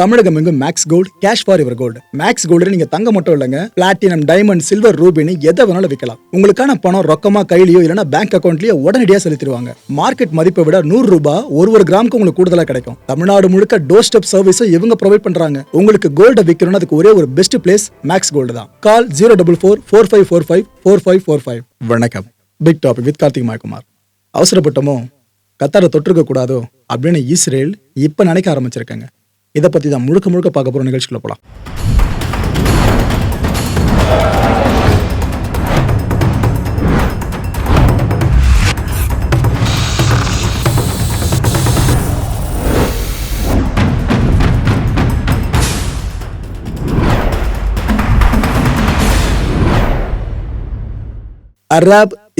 தமிழகம் எங்கும் maths gold cash for இவர் gold maths gold நீங்க தங்க மட்டும் இல்லைங்க. பிளாட்டினம் டைமண்ட் சில்வர் ரூபினி எதை வேணாலும் விற்கலாம் உங்களுக்கான பணம் ரொக்கமா கையிலயோ இல்லைன்னா பேங்க் அக்கௌண்ட்லயோ உடனடியாக செலுத்திடுவாங்க. மார்க்கெட் மதிப்பை விட நூறு ரூபாய் ஒரு ஒரு கிராமுக்கு உங்களுக்கு கூடுதலா கிடைக்கும். தமிழ்நாடு முழுக்க டோர் ஸ்டெப் சர்வீஸும் இவங்க ப்ரொவைட் பண்றாங்க. உங்களுக்கு கோல்ட விற்கணும்னு அதுக்கு ஒரே ஒரு பெஸ்ட் பிளேஸ் மேக்ஸ் கோல்டு தான். Call zero double four four five four five four five four five வணக்கம். Big topic with Karthik Mayakumar அவசரப்பட்டமோ? கத்தாரை தொற்றுக்க கூடாதோ அப்படின்னு இஸ்ரேல் இப்ப நினைக்க ஆரம்பிச்சிருக்காங்க. இதை பத்தி தான் முழுக்க முழுக்க பார்க்க போற நிகழ்ச்சிக்குள்ள போலாம்.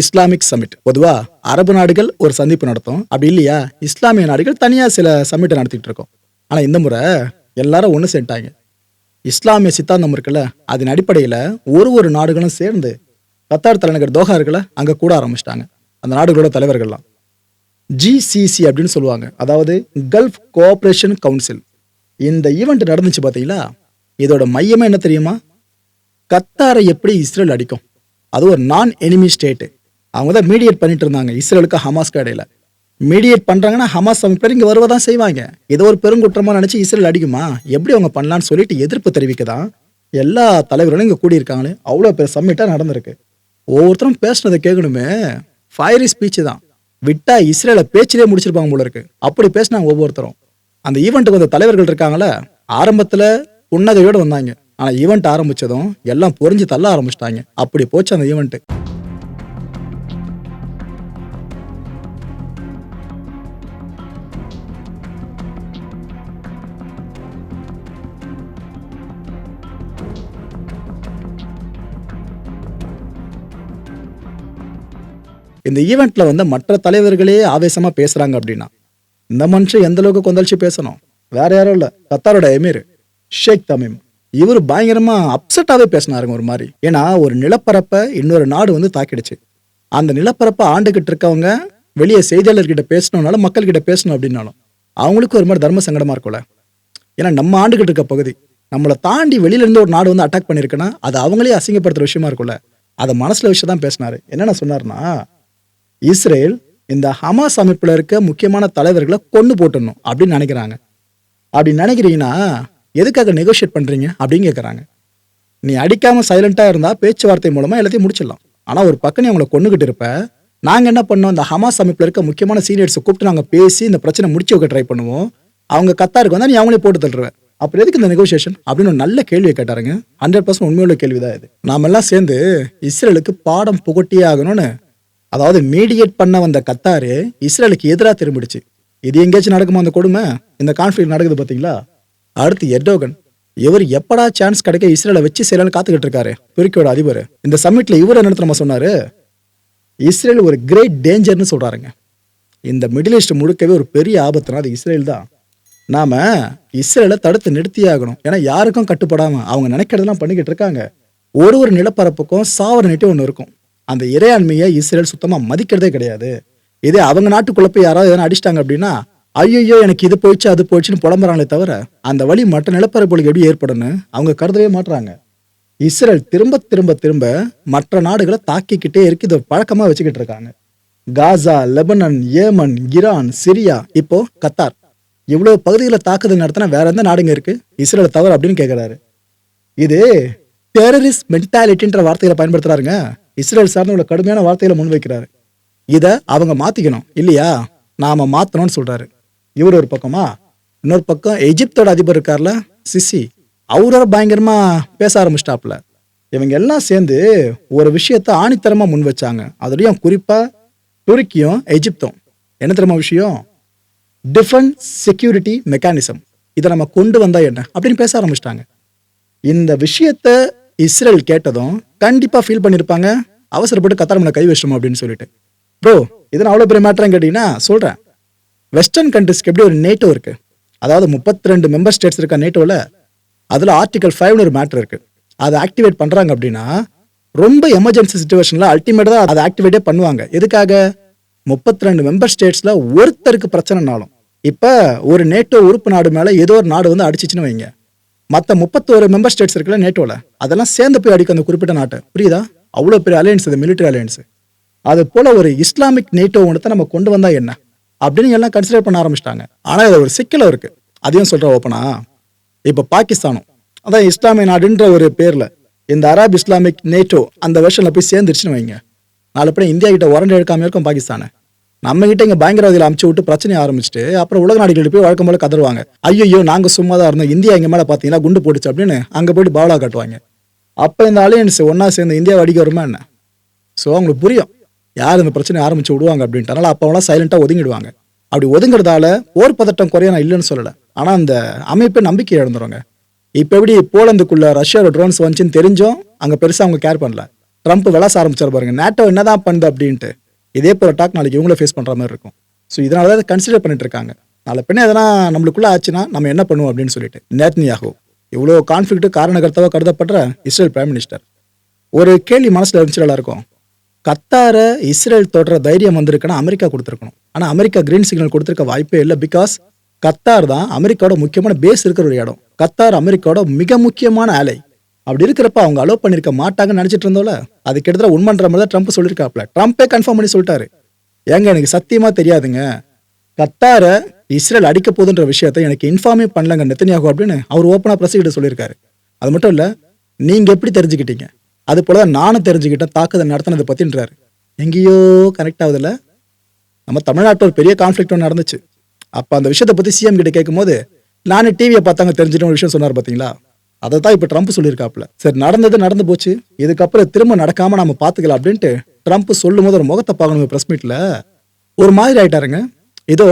Islamic summit. பொதுவா அரபு நாடுகள் ஒரு சந்திப்பு நடத்தும். அப்படி இல்லையா? இஸ்லாமிய நாடுகள் தனியா சில சமிட்டை நடத்திட்டு இருக்கோம். ஆனால் இந்த முறை எல்லாரும் ஒன்று சேர்ந்தாங்க இஸ்லாமிய சித்தாந்தம் இருக்குல்ல அதன் அடிப்படையில் ஒரு ஒரு நாடுகளும் சேர்ந்து கத்தார் தலைநகர் தோஹா இருக்குல்ல அங்கே கூட ஆரம்பிச்சிட்டாங்க. அந்த நாடுகளோட தலைவர்கள்லாம். ஜிசிசி அப்படின்னு சொல்லுவாங்க. அதாவது கல்ஃப் கோஆப்ரேஷன் கவுன்சில் இந்த ஈவெண்ட் நடந்துச்சு பார்த்தீங்களா இதோட மையமே என்ன தெரியுமா? கத்தாரை எப்படி இஸ்ரேல் அடிக்கும்? அது ஒரு நான் எனிமி ஸ்டேட்டு அவங்க தான் மீடியேட் பண்ணிட்டு இருந்தாங்க இஸ்ரேலுக்கு ஹமாஸ்க்கு இடையில. மீடியேட் பண்ணுறாங்கன்னா ஹமாஸ் பேர் இங்கே வருவதான் செய்வாங்க. ஏதோ ஒரு பெருங்குற்றமாக நினச்சி இஸ்ரேல் அடிக்குமா? எப்படி அவங்க பண்ணலான்னு சொல்லிட்டு எதிர்ப்பு தெரிவிக்கதான். எல்லா தலைவர்களும் இங்கே கூடியிருக்காங்களே. அவ்வளோ பேர் சம்மிட்டாக நடந்திருக்கு. ஒவ்வொருத்தரும் பேசுனதை கேட்கணுமே. ஃபயரி ஸ்பீச் தான். விட்டா இஸ்ரேலை பேச்சிலே முடிச்சிருப்பாங்க போல இருக்கு. அப்படி பேசினாங்க ஒவ்வொருத்தரும். அந்த ஈவெண்ட்டுக்கு வந்த தலைவர்கள் இருக்காங்களே ஆரம்பத்தில் புன்னகையோடு வந்தாங்க. ஆனால் ஈவெண்ட் ஆரம்பிச்சதும் எல்லாம் பொறிஞ்சு தள்ள ஆரம்பிச்சிட்டாங்க. அப்படி போச்சு அந்த ஈவெண்ட்டு இந்த ஈவெண்ட்ல வந்து மற்ற தலைவர்களே ஆவேசமா பேசுறாங்க அப்படின்னா இந்த மனுஷன் எந்த அளவுக்கு கொந்தளிச்சு பேசணும்? வேற யாரும் இல்ல. கத்தாரோட எமீர் ஷேக் தமிம் இவர் பயங்கரமா அப்செட்டாவே பேசினாருங்க ஒரு மாதிரி. ஏன்னா ஒரு நிலப்பரப்பை இன்னொரு நாடு வந்து தாக்கிடுச்சு. அந்த நிலப்பரப்பை ஆண்டுகிட்டு இருக்கவங்க வெளியே செய்தியாளர்கிட்ட பேசணும்னாலும் மக்கள்கிட்ட பேசணும் அப்படின்னாலும் அவங்களுக்கு ஒரு மாதிரி தர்ம சங்கடமா இருக்கும்ல. ஏன்னா நம்ம ஆண்டுகிட்டு இருக்க பகுதி நம்மளை தாண்டி வெளியில இருந்து ஒரு நாடு வந்து அட்டாக் பண்ணியிருக்குன்னா அது அவங்களே அசிங்கப்படுத்துற விஷயமா இருக்கும்ல. அதை மனசுல விஷயம் தான் பேசினாரு என்னென்ன சொன்னாருன்னா இஸ்ரேல் இந்த ஹமாஸ் அமைப்பில் இருக்க முக்கியமான தலைவர்களை கொண்டு போட்டுடணும் அப்படின்னு நினைக்கிறாங்க. அப்படி நினைக்கிறீங்கன்னா எதுக்காக நெகோஷியேட் பண்ணுறீங்க அப்படின்னு கேட்குறாங்க நீ அடிக்காமல் சைலண்ட்டாக இருந்தால் பேச்சுவார்த்தை மூலமாக எல்லாத்தையும் முடிச்சிடலாம். ஆனால் ஒரு பக்கம் நீ அவங்களை கொண்டுகிட்டு இருப்ப நாங்கள் என்ன பண்ணோம்? இந்த ஹமாஸ் அமைப்பில் இருக்க முக்கியமான சீனியர்ஸை கூப்பிட்டு நாங்கள் பேசி இந்த பிரச்சனை முடிச்சு வைக்க ட்ரை பண்ணுவோம். அவங்க கத்தாருக்கு வந்தால் நீ அவங்களே போட்டு தள்ளுருவ. அப்புறம் எதுக்கு இந்த நெகோசியேஷன் அப்படின்னு ஒரு நல்ல கேள்வியை கேட்டாருங்க. ஹண்ட்ரட் பர்சன்ட் உண்மையுள்ள கேள்விதான் இது. நாமெல்லாம் சேர்ந்து இஸ்ரேலுக்கு பாடம் புகட்டியே ஆகணும்னு அதாவது மீடியேட் பண்ண வந்த கத்தாரு இஸ்ரேலுக்கு எதிராக திரும்பிடுச்சு. இது எங்கேயாச்சும் நடக்குமா அந்த கொடுமை? இந்த கான்ஃபிளிக் நடக்குது பார்த்தீங்களா? அடுத்து எர்டோகன் இவர் எப்படா சான்ஸ் கிடைக்க இஸ்ரேலை வச்சு செய்யலாம்னு காத்துக்கிட்டு இருக்காரு? துருக்கியோட அதிபர். இந்த சம்மிட்ல இவர் என்ன நம்ம சொன்னாரு? இஸ்ரேல் ஒரு கிரேட் டேஞ்சர்னு சொல்றாருங்க. இந்த மிடில் ஈஸ்ட் முழுக்கவே ஒரு பெரிய ஆபத்துனா அது இஸ்ரேல் தான். நாம இஸ்ரேலை தடுத்து நிறுத்தியே ஆகணும். ஏன்னா யாருக்கும் கட்டுப்படாம அவங்க நினைக்கிறதெல்லாம் பண்ணிக்கிட்டு இருக்காங்க. ஒரு ஒரு நிலப்பரப்புக்கும் சாவரனிட்டி ஒன்று இருக்கும். அந்த இறையாண்மையை இஸ்ரேல் சுத்தமாக மதிக்கிறதே கிடையாது. இதே அவங்க நாட்டுக்குள்ள போய் யாராவது எதனா அடிச்சிட்டாங்க அப்படின்னா ஐயோ எனக்கு இது போயிடுச்சு அது போயிடுச்சுன்னு புலம்புறாங்களே தவிர அந்த வழி மற்ற நிலப்பரப்புகளுக்கு எப்படி ஏற்படும்னு அவங்க கருதவே மாட்டுறாங்க இஸ்ரேல் திரும்ப திரும்ப திரும்ப மற்ற நாடுகளை தாக்கிக்கிட்டே இருக்கு இதை பழக்கமாக வச்சுக்கிட்டு இருக்காங்க. Gaza Lebanon Yemen Iran Syria இப்போ கத்தார். இவ்வளோ பகுதிகளை தாக்குதல் நடத்தினா வேற எந்த நாடுங்க இருக்கு? இஸ்ரேல் தவறு அப்படின்னு கேட்குறாரு இது டெரரிஸ்ட் மென்டாலிட்டின்ற வார்த்தைகளை பயன்படுத்துறாருங்க. இஸ்ரேல் சார்ந்த இவ்வளவு கடுமையான வார்த்தையில முன்வைக்கிறாரு. இதை அவங்க மாத்திக்கணும் இல்லையா? நாம மாத்தணும்னு சொல்றாரு. இவர் ஒரு பக்கமா இன்னொரு பக்கம் எஜிப்தோட அதிபர் இருக்கார்ல சிசி. அவரோட பயங்கரமா பேச ஆரம்பிச்சிட்டாப்ல இவங்க எல்லாம் சேர்ந்து ஒரு விஷயத்த ஆணித்தரமா முன் வச்சாங்க அதுலயும் குறிப்பா துருக்கியும் எஜிப்தும் என்ன தெரியுமா விஷயம்? டிஃபன் செக்யூரிட்டி மெக்கானிசம் இதை நம்ம கொண்டு வந்தா என்ன? அப்படின்னு பேச ஆரம்பிச்சிட்டாங்க. இந்த விஷயத்த இஸ்ரேல் கேட்டதும் கண்டிப்பா ஃபீல் பண்ணியிருப்பாங்க அவசரப்பட்டு கத்தார் மேல கை வச்சிட்டோம் அப்படின்னு சொல்லிட்டு. ப்ரோ இதெல்லாம் அவ்வளோ பெரிய மேட்டர்னு கேட்டீங்கன்னா சொல்றேன். வெஸ்டர்ன் கண்ட்ரிஸ்க்கு எப்படி ஒரு நேட்டோ இருக்கு? அதாவது முப்பத்தி ரெண்டு மெம்பர் ஸ்டேட்ஸ் இருக்க நேட்டோவில் அதில் ஆர்டிகல் ஃபைவ்னு ஒரு மேட்டர் இருக்கு. அதை ஆக்டிவேட் பண்றாங்க அப்படின்னா ரொம்ப எமர்ஜென்சி சுச்சுவேஷனில் அல்டிமேட்டாக அதை ஆக்டிவேட்டே பண்ணுவாங்க. எதுக்காக? முப்பத்தி ரெண்டு மெம்பர் ஸ்டேட்ஸில் ஒருத்தருக்கு பிரச்சனைனாலும். இப்போ ஒரு நேட்டோ உறுப்பு நாடு மேலே ஏதோ ஒரு நாடு வந்து அடிச்சிச்சுன்னு வைங்க. மற்ற முப்பத்தோரு மெம்பர் ஸ்டேட்ஸ் இருக்குல்ல நேட்டோவில் அதெல்லாம் சேர்ந்து போய் அடிக்கும் அந்த குறிப்பிட்ட நாட்டை. புரியுதா? அவ்வளோ பெரிய அலையன்ஸ் இது மிலிட்டரி அலையன்ஸ் அது போல் ஒரு இஸ்லாமிக் நேட்டோ ஒன்றத்தை நம்ம கொண்டு வந்தால் என்ன? அப்படின்னு எல்லாம் கன்சிடர் பண்ண ஆரம்பிச்சிட்டாங்க. ஆனால் இது ஒரு சிக்கலும் இருக்குது அதையும் சொல்கிற ஓப்பனா இப்போ பாகிஸ்தானும் அதான் இஸ்லாமிய நாடுன்ற ஒரு பேரில் இந்த அரப் இஸ்லாமிக் நேட்டோ அந்த வருஷனில் போய் சேர்ந்துருச்சுன்னு வைங்க. நாலு பேரும் இந்தியா கிட்ட உரண்டு எடுக்காம இருக்கும் பாகிஸ்தானை. நம்ம கிட்ட இங்க பயங்கரவாதிகளை அமுச்சு விட்டு பிரச்சனை ஆரம்பிச்சுட்டு அப்புறம் உலக நாடுகள் போய் வழக்கம் போல கதருவாங்க ஐயோ நாங்கள் சும்மா தான் இருந்தோம். இந்தியா எங்கள் மேலே பார்த்தீங்கன்னா குண்டு போட்டுச்சு அப்படின்னு அங்கே போயிட்டு பாவலா காட்டுவாங்க. அப்போ இந்த அலையன்ஸ் ஒன்றா சேர்ந்து இந்தியா அடிக்க வருமா என்ன? ஸோ அவங்களுக்கு புரியும். யார் இந்த பிரச்சனை ஆரம்பிச்சு விடுவாங்க அப்படின்ட்டு அதனால் அப்போ அவங்களாம் சைலண்டாக ஒதுங்கிடுவாங்க. அப்படி ஒதுங்குறதால போர் பதட்டம் குறைய நான் இல்லைன்னு சொல்லலை. ஆனால் அந்த அமைப்பை நம்பிக்கை இழந்துருவாங்க. இப்போ எப்படி போலந்துக்குள்ள ரஷ்யாவோட ட்ரோன்ஸ் வந்துச்சுன்னு தெரிஞ்சும் அங்கே பெருசாக அவங்க கேர் பண்ணல. ட்ரம்ப் விளாச ஆரம்பிச்சார் பாருங்க. நேட்டோ என்னதான் பண்ணுது அப்படின்ட்டு இதே போல டாக் நாளைக்கு இவங்கள ஃபேஸ் பண்ணுற மாதிரி இருக்கும். ஸோ இதனால தான் கன்சிடர் பண்ணிட்டு இருக்காங்க. நாளை பின்ன எதனா நம்மளுக்குள்ளே ஆச்சுன்னா நம்ம என்ன பண்ணுவோம் அப்படின்னு சொல்லிட்டு. நேத்னியாகு. இவ்வளோ கான்ஃப்ளிக்ட்டு காரணகர்த்தாவாக கருதப்படுற இஸ்ரேல் பிரைம் மினிஸ்டர் ஒரு கேள்வி மனசில் இருந்துச்சு எல்லாருக்கும் கத்தாரை இஸ்ரேல் தொடர தைரியம் வந்திருக்குன்னா அமெரிக்கா கொடுத்துருக்கணும். ஆனால் அமெரிக்கா கிரீன் சிக்னல் கொடுத்துருக்க வாய்ப்பே இல்லை பிகாஸ் கத்தார் தான் அமெரிக்காவோட முக்கியமான பேஸ் இருக்கிற ஒரு இடம். கத்தார் அமெரிக்காவோட மிக முக்கியமான ஆலை அப்படி இருக்கிறப்ப அவங்க அலோவ் பண்ணியிருக்க மாட்டாங்கன்னு நினச்சிட்டு இருந்தோம்ல அது கிட்டத்தட்ட உண்மன்ற மாதிரி தான் ட்ரம்ப் சொல்லியிருக்காப்ல ட்ரம்ப்பே கன்ஃபார்ம் பண்ணி சொல்லிட்டாரு. ஏங்க எனக்கு சத்தியமாக தெரியாதுங்க. கத்தாரை இஸ்ரேல் அடிக்க போதுன்ற விஷயத்தை எனக்கு இன்ஃபார்மே பண்ணலங்க நெத்தனியாகும் அப்படின்னு அவர் ஓப்பனாக பிரசிக்கிட்ட சொல்லியிருக்காரு. அது மட்டும் இல்லை நீங்கள் எப்படி தெரிஞ்சுக்கிட்டீங்க? அது போல தான் நானும் தெரிஞ்சுக்கிட்டேன் தாக்குதல் நடத்தினதை பற்றின்றாரு எங்கேயோ கனெக்ட் ஆகுதுல்ல? நம்ம தமிழ்நாட்டில் ஒரு பெரிய கான்ஃப்ளிக்ட் ஒன்று நடந்துச்சு. அப்போ அந்த விஷயத்தை பற்றி சிஎம் கிட்ட கேட்கும்போது நானே டிவியை பார்த்தாங்க தெரிஞ்சுட்டு ஒரு விஷயம் சொன்னார் பார்த்தீங்களா அதை தான் இப்போ ட்ரம்ப் சொல்லியிருக்காப்புல. சரி நடந்தது நடந்து போச்சு. இதுக்கப்புறம் திரும்ப நடக்காமல் நம்ம பார்த்துக்கலாம் அப்படின்ட்டு ட்ரம்ப் சொல்லும் போது ஒரு முகத்தை பார்க்கணும் ப்ரெஸ் மீட்டில் ஒரு மாதிரி ஆயிட்டாருங்க. ஏதோ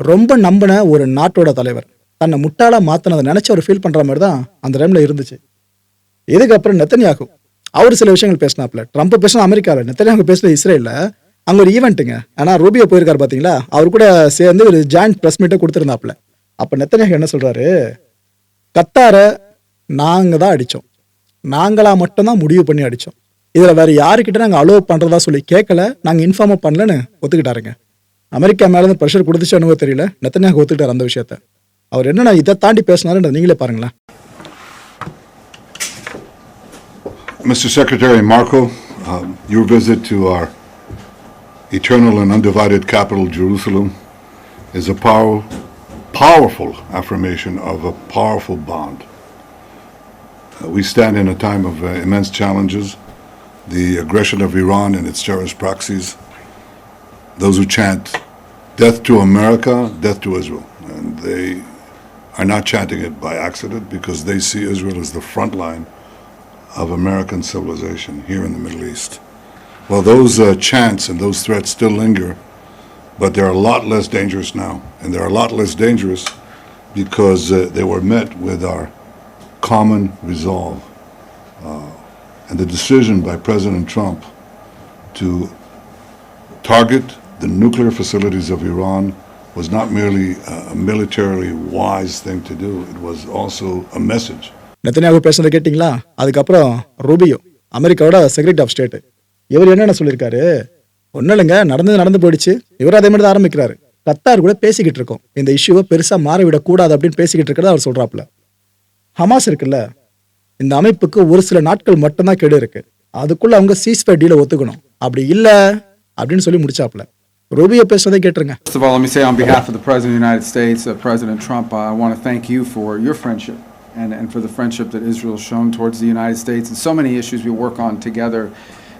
ரொம்ப நம்பின ஒரு நாட்டோட தலைவர். தன்னை முட்டாளாக மாற்றினதை நினச்சி அவர் ஃபீல் பண்ணுற மாதிரி தான் அந்த டைமில் இருந்துச்சு. இதுக்கப்புறம் நெத்தனியாகும் அவர் சில விஷயங்கள் பேசினாப்ல ட்ரம்ப் பேசின அமெரிக்காவில் நெத்தனியாக பேசின இஸ்ரேலில் அங்கே ஒரு ஈவெண்ட்டுங்க ஆனால் ரூபியோ போயிருக்காரு பார்த்தீங்களா அவர் கூட சேர்ந்து ஒரு ஜாயிண்ட் ப்ரெஸ் மீட்டை கொடுத்துருந்தாப்ல அப்போ நெத்தனியாக என்ன சொல்கிறாரு கத்தார நாங்கள் தான் அடித்தோம் நாங்களாக மட்டும்தான் முடிவு பண்ணி அடித்தோம் இதில் வேறு யாருக்கிட்ட நாங்கள் அலோவ் பண்ணுறதா சொல்லி கேட்கல நாங்கள் இன்ஃபார்மாக பண்ணலன்னு ஒத்துக்கிட்டாருங்க. அமெரிக்கா மேல இருந்து ப்ரெஷர் கொடுத்துச்சு என்னவோ தெரியல நெத்தனியாக ஒத்துக்கிட்டார் அந்த விஷயத்த அவர் என்னன்னா இதை தாண்டி பேசினாருன்றது நீங்களே பாருங்களேன் Mr. Secretary Marco, um, your visit to our eternal and undivided capital, Jerusalem, is a power, powerful affirmation of a powerful bond. Uh, we stand in a time of uh, immense challenges, the aggression of Iran and its terrorist proxies, those who chant death to America, death to Israel. And they are not chanting it by accident because they see Israel as the front line of American civilization here in the Middle East. Well, those uh, chants and those threats still linger, but they're a lot less dangerous now. And they're a lot less dangerous because uh, they were met with our common resolve. Uh, and the decision by President Trump to target the nuclear facilities of Iran was not merely a militarily wise thing to do, it was also a message. நெத்தனியாக பேசுனதை கேட்டிங்களா? அதுக்கப்புறம் Rubio அமெரிக்காவோட secretary of state இவர் என்னென்ன சொல்லியிருக்காரு? ஒன்றும் இல்லைங்க நடந்தது நடந்து போயிடுச்சு. இவர் அதே மாதிரி தான் ஆரம்பிக்கிறாரு. கத்தார் கூட பேசிக்கிட்டு இருக்கோம். இந்த இஷ்யூவை பெருசாக மாறிவிடக்கூடாது அப்படின்னு பேசிக்கிட்டு இருக்கிறத அவர் சொல்கிறாப்புல ஹமாஸ் இருக்குல்ல இந்த அமைப்புக்கு ஒரு சில நாட்கள் மட்டும்தான் கெடு இருக்குது அதுக்குள்ளே அவங்க சீஸ்ஃபை டீலை ஒத்துக்கணும். அப்படி இல்லை அப்படின்னு சொல்லி முடிச்சாப்புல. ரூபியோ பேசுனதை கேட்டுருங்க First of all, let me say on behalf of the President of the United States, uh, President Trump, uh, I want to thank you for your friendship and, and for the friendship that Israel has shown towards the United States and so many issues we work on together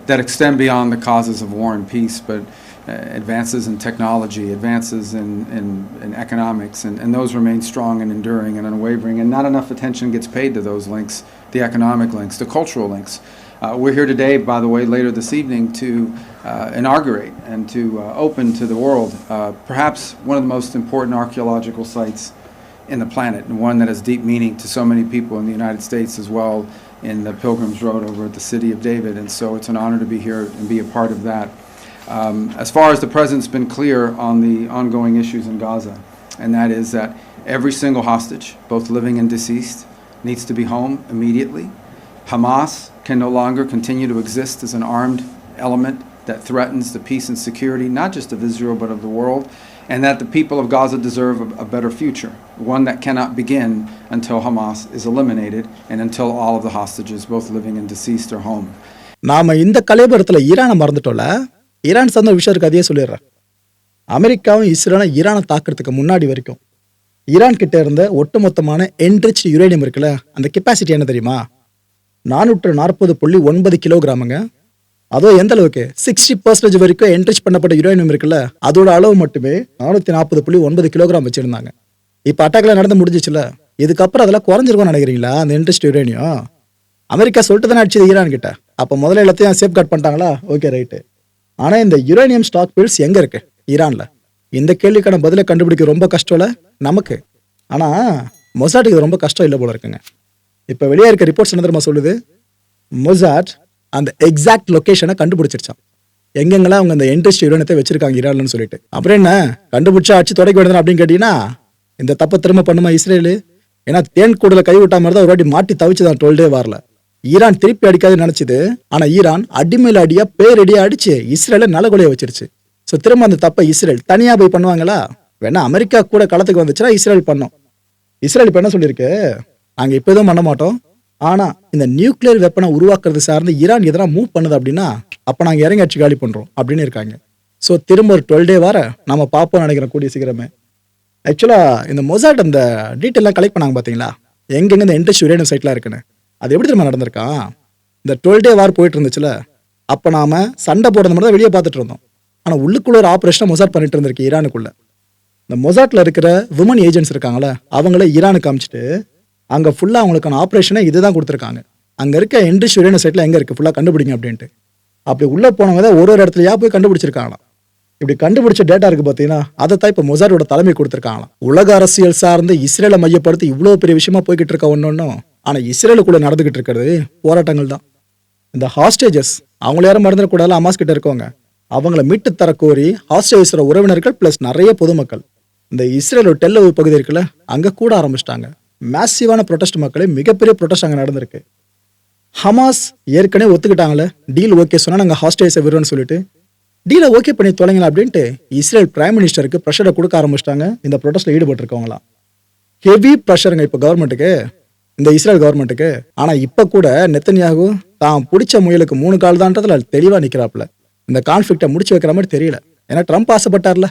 that extend beyond the causes of war and peace, but uh, advances in technology, advances in, in, in economics, and, and those remain strong and enduring and unwavering. And not enough attention gets paid to those links, the economic links, the cultural links. Uh, we're here today, by the way, later this evening to uh, inaugurate and to uh, open to the world uh, perhaps one of the most important archaeological sites in the planet and one that has deep meaning to so many people in the United States as well in the Pilgrim's Road over at the City of David. And so it's an honor to be here and be a part of that. Um, as far as the President's been clear on the ongoing issues in Gaza, and that is that every single hostage, both living and deceased, needs to be home immediately. Hamas can no longer continue to exist as an armed element that threatens the peace and security, not just of Israel, but of the world. and that the people of Gaza deserve a, a better future, one that cannot begin until Hamas is eliminated and until all of the hostages, both living and deceased, are home. நாம இந்த கலைபுரத்துல ஈரானை மறந்துட்டோம்ல Iran சார்ந்த விஷயம் இருக்கு அதையே சொல்லிடுறேன் அமெரிக்காவும் இஸ்ரேலும் ஈரானை தாக்குறதுக்கு முன்னாடி வரைக்கும் ஈரான் கிட்ட இருந்த ஒட்டுமொத்தமான என்ரிச் யுரேனியம் இருக்குல்ல அந்த கெப்பாசிட்டி என்ன தெரியுமா நானூற்று நாற்பது புள்ளி ஒன்பது கிலோகிராமுங்க. அதோ எந்த அளவுக்கு? சிக்ஸ்டி பர்சன்டேஜ் வரைக்கும் என்ரிச் பண்ணப்பட்ட யுரேனியம் இருக்குல்ல அதோட அளவு மட்டுமே நானூற்றி நாற்பது புள்ளி ஒன்பது கிலோகிராம் வச்சுருந்தாங்க. இப்போ அட்டாக்லாம் நடந்து முடிஞ்சிச்சுல இதுக்கப்புறம் அதெல்லாம் குறைஞ்சிருக்கும்னு நினைக்கிறீங்களா அந்த இன்ட்ரெஸ்ட் யுரேனியம் அமெரிக்கா சொல்லிட்டு தானே அடிச்சது ஈரான் கிட்ட. அப்போ முதல்ல எல்லாத்தையும் சேஃப் கார்ட் பண்ணிட்டாங்களா? ஓகே ரைட்டு ஆனால் இந்த யுரேனியம் ஸ்டாக் பீல்ஸ் எங்கே இருக்கு? ஈரானில். இந்த கேள்விக்கான பதிலை கண்டுபிடிக்க ரொம்ப கஷ்டம்ல? நமக்கு. ஆனால் மொசாட்டுக்கு ரொம்ப கஷ்டம் இல்லை போல இருக்குங்க. இப்போ வெளியே இருக்க ரிப்போர்ட்ஸ் என்ன தெரியுமா சொல்லுது? மொசாட் அந்த எக்ஸாக்ட் லொக்கேஷனை கண்டுபிடிச்சிருச்சான் எங்கெங்கெல்லாம் அவங்க அந்த இன்ட்ரெஸ்ட் யுரேனியத்தை வச்சிருக்காங்க ஈரான்லன்னு சொல்லிட்டு. அப்புறம் என்ன? கண்டுபிடிச்சா ஆட்சி தொடக்க வேண்டியது அப்படின்னு கேட்டீங்கன்னா இந்த தப்பை திரும்ப பண்ணுமா இஸ்ரேலு? ஏன்னா தேன் கூடல கை விட்டா மாதிரி தான் ஒரு வாட்டி மாட்டி தவிச்சுதான் டுவெல் டே வாரில் ஈரான் திருப்பி அடிக்காதுன்னு நினைச்சது. ஆனா ஈரான் அடிமையில் அடியா பேரடியா அடிச்சு இஸ்ரேல நலகொலைய வச்சிருச்சு. ஸோ திரும்ப அந்த தப்பை இஸ்ரேல் தனியா போய் பண்ணுவாங்களா? வேணா அமெரிக்கா கூட களத்துக்கு வந்துச்சுன்னா இஸ்ரேல் பண்ணும். இஸ்ரேல் இப்போ என்ன சொல்லியிருக்கு? நாங்கள் இப்போ எதுவும் பண்ண மாட்டோம். ஆனால் இந்த நியூக்ளியர் வெப்பனை உருவாக்குறது சார்ந்து ஈரான் எதனா மூவ் பண்ணுது அப்படின்னா அப்போ நாங்கள் இறங்கி அடிச்சு காலி பண்ணுறோம் அப்படின்னு இருக்காங்க. ஸோ திரும்ப ஒரு டுவெல் டே வர நம்ம பார்ப்போம் நினைக்கிறோம் கூடிய சீக்கிரமே. ஆக்சுவலாக இந்த மொசாட் அந்த டீட்டெயிலாம் கலெக்ட் பண்ணாங்க பார்த்தீங்களா எங்கெங்க இந்த இன்ட்ரெஸ்ட் யுரேனியம் சைட்லாம் இருக்குன்னு. அது எப்படி திரும்ப நடந்திருக்கான் இந்த டுவெல் டே வார் போயிட்டு இருந்துச்சுல அப்போ நாம் சண்டை போடுறது மட்டும் தான் வெளியே பார்த்துட்டு இருந்தோம். ஆனால் உள்ளுக்குள்ள ஒரு ஆப்ரேஷனை மொசாட் பண்ணிட்டு இருந்திருக்கு ஈரானுக்குள்ள. இந்த மொசாட்டில் இருக்கிற விமன் ஏஜென்ட்ஸ் இருக்காங்களே அவங்கள ஈரானுக்கு காமிச்சிட்டு அங்கே ஃபுல்லாக அவங்களுக்கான ஆப்ரேஷனை இதுதான் கொடுத்துருக்காங்க. அங்கே இருக்க என்ட்ரி யுரேனியம் சைட்டில் எங்கே இருக்குது ஃபுல்லாக கண்டுபிடிங்க அப்படின்ட்டு. அப்படி உள்ளே போனவங்க தான் ஒரு ஒரு இடத்துலயா போய் கண்டுபிடிச்சிருக்காங்களாம். இப்படி கண்டுபிடிச்ச டேட்டா இருக்குது பார்த்தீங்கன்னா அதை தான் இப்போ மொசாரோட தலைமை கொடுத்துருக்காங்களாம். உலக அரசியல் சார்ந்து இஸ்ரேலை மையப்படுத்தி இவ்வளோ பெரிய விஷயமா போய்கிட்டு இருக்க ஒன்றும் ஆனால் இஸ்ரேலுக்குள்ளே நடந்துகிட்டு இருக்கிறது போராட்டங்கள் தான். இந்த ஹாஸ்டேஜஸ் அவங்கள யாரும் மறந்துடக்கூடாது அமாஸ் கிட்ட இருக்கவங்க. அவங்கள மீட்டு தர கோரி ஹாஸ்டேஜஸோட உறவினர்கள் ப்ளஸ் நிறைய பொதுமக்கள். இந்த இஸ்ரேலோட டெல்லவு பகுதி இருக்குல்ல அங்கே கூட ஆரம்பிச்சிட்டாங்க. மேசிவான ப்ரொடெஸ்ட் மக்களே மிகப்பெரிய ப்ரொடெஸ்ட் அங்கே நடந்திருக்கு. ஹமாஸ் ஏற்கனவே ஒத்துக்கிட்டாங்களே டீல் ஓகே சொன்னால் நாங்கள் ஹாஸ்டேஜஸை விடுறோம்னு சொல்லிட்டு. டீலை ஓகே பண்ணி தொலைங்களா அப்படின்ட்டு இஸ்ரேல் பிரைம் மினிஸ்டருக்கு ப்ரெஷரை கொடுக்க ஆரம்பிச்சிட்டாங்க. இந்த ப்ரொடெஸ்ட்டில் ஈடுபட்டிருக்கவங்களாம். ஹெவி ப்ரெஷருங்க இப்போ கவர்மெண்ட்டுக்கு இந்த இஸ்ரேல் கவர்மெண்ட்டுக்கு ஆனால் இப்போ கூட நெத்தன்யாகு தான் பிடிச்ச முயலுக்கு மூணு கால் தான்றதுல தெளிவாக நிற்கிறாப்புல இந்த கான்ஃப்ளிக்ட்டை முடிச்சு வைக்கிற மாதிரி தெரியல. ஏன்னா ட்ரம்ப் ஆசைப்பட்டார்ல.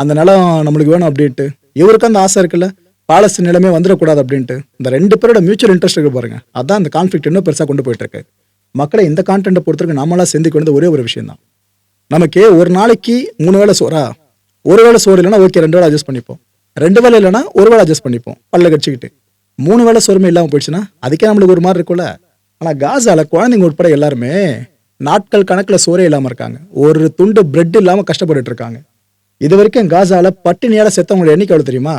அந்த நிலம் நம்மளுக்கு வேணும் அப்படின்ட்டு. இவருக்கு அந்த ஆசை இருக்குல்ல. பாலஸ்தீன் நிலமே வந்துடக்கூடாது அப்படின்ட்டு இந்த ரெண்டு பேரோட மியூச்சுவல் இன்ட்ரெஸ்ட் இருக்கு பாருங்க. அதான் அந்த கான்ஃப்ளிக்ட் இன்னும் பெருசாக கொண்டு போயிட்டு இருக்கு மக்களை இந்த கான்டென்ட்டை பொறுத்தருக்கு நம்மளாம் சிந்திக்க வேண்டியது ஒரே ஒரு விஷயம் தான் நமக்கு ஒரு நாளைக்கு மூணு வேளை சோறா? ஒரு வேளை சோறு இல்லைனா ஓகே ரெண்டு வேளை அட்ஜஸ்ட் பண்ணிப்போம். ரெண்டு வேளை இல்லைனா ஒரு வேளை அட்ஜஸ்ட் பண்ணிப்போம். பல்ல கடிச்சிக்கிட்டு. மூணு வேளை சோறுமே இல்லாமல் போயிடுச்சுன்னா அதுக்கே நம்மளுக்கு ஒரு மாதிரி இருக்கும்ல. ஆனால் காசால குழந்தைங்க உட்பட எல்லாருமே நாட்கள் கணக்கில் சோறே இல்லாமல் இருக்காங்க. ஒரு துண்டு பிரெட் இல்லாமல் கஷ்டப்பட்டுட்டு இருக்காங்க. இது வரைக்கும் காசால பட்டினியால செத்தவங்களோட எண்ணிக்கை எவ்வளோ தெரியுமா?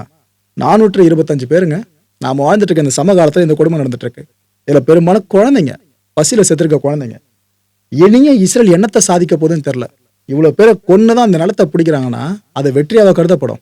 நானூற்று இருபத்தஞ்சு பேருங்க. நாம் வாழ்ந்துட்டு இருக்க இந்த சமகாலத்தில் இந்த கொடுமை நடந்துட்டுருக்கு. இதில் பெரும்பாலும் குழந்தைங்க பசியில் செத்துருக்க குழந்தைங்க. இனிய இஸ்ரேல் என்னத்தை சாதிக்க போகுதுன்னு தெரில இவ்வளோ பேரை கொன்னுதான் அந்த நிலத்தை பிடிக்கிறாங்கன்னா அது வெற்றியாக கருதப்படும்.